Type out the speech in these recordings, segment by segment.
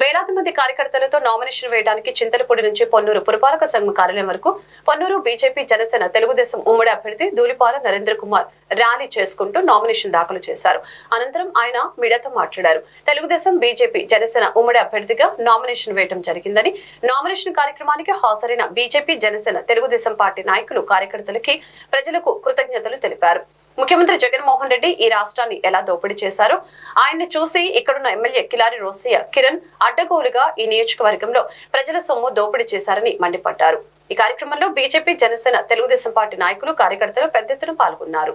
వేలాది మంది కార్యకర్తలతో నామినేషన్ వేయడానికి చింతలపూడి నుంచి పొన్నూరు పురపాలక సంఘం కార్యాలయం వరకు పొన్నూరు బీజేపీ జనసేన తెలుగుదేశం ఉమ్మడి అభ్యర్థి ధూళిపాల నరేంద్ర కుమార్ ర్యాలీ చేసుకుంటూ నామినేషన్ దాఖలు చేశారు. అనంతరం ఆయన మీడియాతో మాట్లాడారు. తెలుగుదేశం బీజేపీ జనసేన ఉమ్మడి అభ్యర్థిగా నామినేషన్ వేయడం జరిగిందని నామినేషన్ కార్యక్రమానికి హాజరైన బీజేపీ జనసేన తెలుగుదేశం పార్టీ నాయకులు కార్యకర్తలకి ప్రజలకు కృతజ్ఞతలు తెలిపారు. ముఖ్యమంత్రి జగన్మోహన్ రెడ్డి ఈ రాష్ట్రాన్ని ఎలా దోపిడీ చేశారో? ఆయన్ని చూసి ఇక్కడున్న ఎమ్మెల్యే కిలారి రోసయ్య కిరణ్ అడ్డగోలుగా ఈ నియోజకవర్గంలో ప్రజల సొమ్ము దోపిడీ చేశారని మండిపడ్డారు. ఈ కార్యక్రమంలో బీజేపీ జనసేన తెలుగుదేశం పార్టీ నాయకులు కార్యకర్తలు పెద్ద ఎత్తున పాల్గొన్నారు.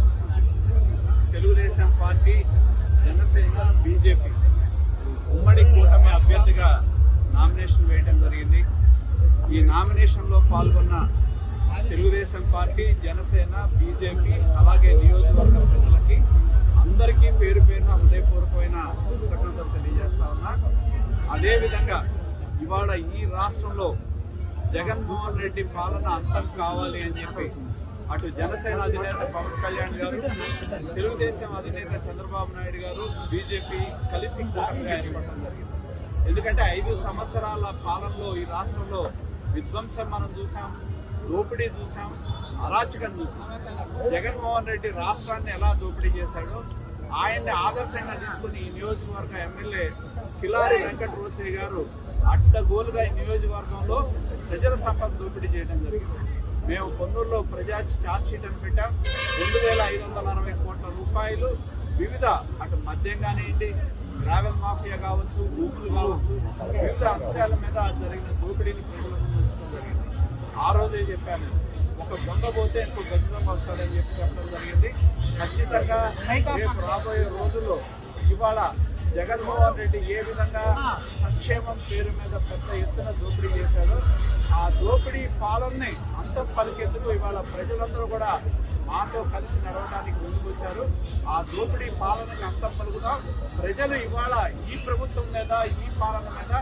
తెలుగుదేశం పార్టీ జనసేన బీజేపీ ఉమ్మడి కూటమి అభ్యర్థిగా నామినేషన్ వేయడం జరిగింది. ఈ నామినేషన్లో పాల్గొన్న తెలుగుదేశం పార్టీ జనసేన బీజేపీ అలాగే నియోజకవర్గ ప్రజలకి అందరికీ పేరు పేరున హృదయపూర్వకమైన కృతజ్ఞతలు తెలియజేస్తా ఉన్నా. అదేవిధంగా ఇవాళ ఈ రాష్ట్రంలో జగన్మోహన్ రెడ్డి పాలన అంతం కావాలి అని చెప్పి అటు జనసేన అధినేత పవన్ కళ్యాణ్ గారు తెలుగుదేశం అధినేత చంద్రబాబు నాయుడు గారు బీజేపీ కలిసి కూటమిగా ఏర్పడటం జరిగింది. ఎందుకంటే ఐదు సంవత్సరాల పాలనలో ఈ రాష్ట్రంలో విధ్వంసం మనం చూసాం దోపిడీ చూసాం అరాచకం చూసాం. జగన్మోహన్ రెడ్డి రాష్ట్రాన్ని ఎలా దోపిడీ చేశాడో ఆయన్ని ఆదర్శంగా తీసుకుని ఈ నియోజకవర్గ ఎమ్మెల్యే కిలారి వెంకట రోసే గారు అడ్డగోలుగా ఈ నియోజకవర్గంలో ప్రజల సంపద దోపిడీ చేయడం జరిగింది. మేము కొన్నూరులో ప్రజా ఛార్జ్ షీట్ అని పెట్టాం. రెండు వేల ఐదు వందల అరవై కోట్ల రూపాయలు వివిధ అటు మద్యం కానివ్వండి ట్రావెల్ మాఫియా కావచ్చు గ్రూపులు కావచ్చు వివిధ అంశాల మీద జరిగిన దోపిడీని ప్రజల జరిగింది. ఆ రోజే చెప్పాను. ఒక దొంగ పోతే ఇంకో గజం వస్తాడని చెప్పి చెప్పడం జరిగింది. ఖచ్చితంగా రేపు రాబోయే రోజుల్లో ఇవాళ జగన్మోహన్ రెడ్డి ఏ విధంగా సంక్షేమం పేరు మీద పెద్ద ఎత్తున దోపిడీ చేశాడో పాలనని. అంతం పలికేందుకు ఇవాళ ప్రజలందరూ కూడా మాతో కలిసి నడవడానికి ముందుకొచ్చారు. ఆ దోపిడీ పాలనని అంతం పలుకుతాం. ప్రజలు ఇవాళ ఈ ప్రభుత్వం మీద ఈ పాలన మీద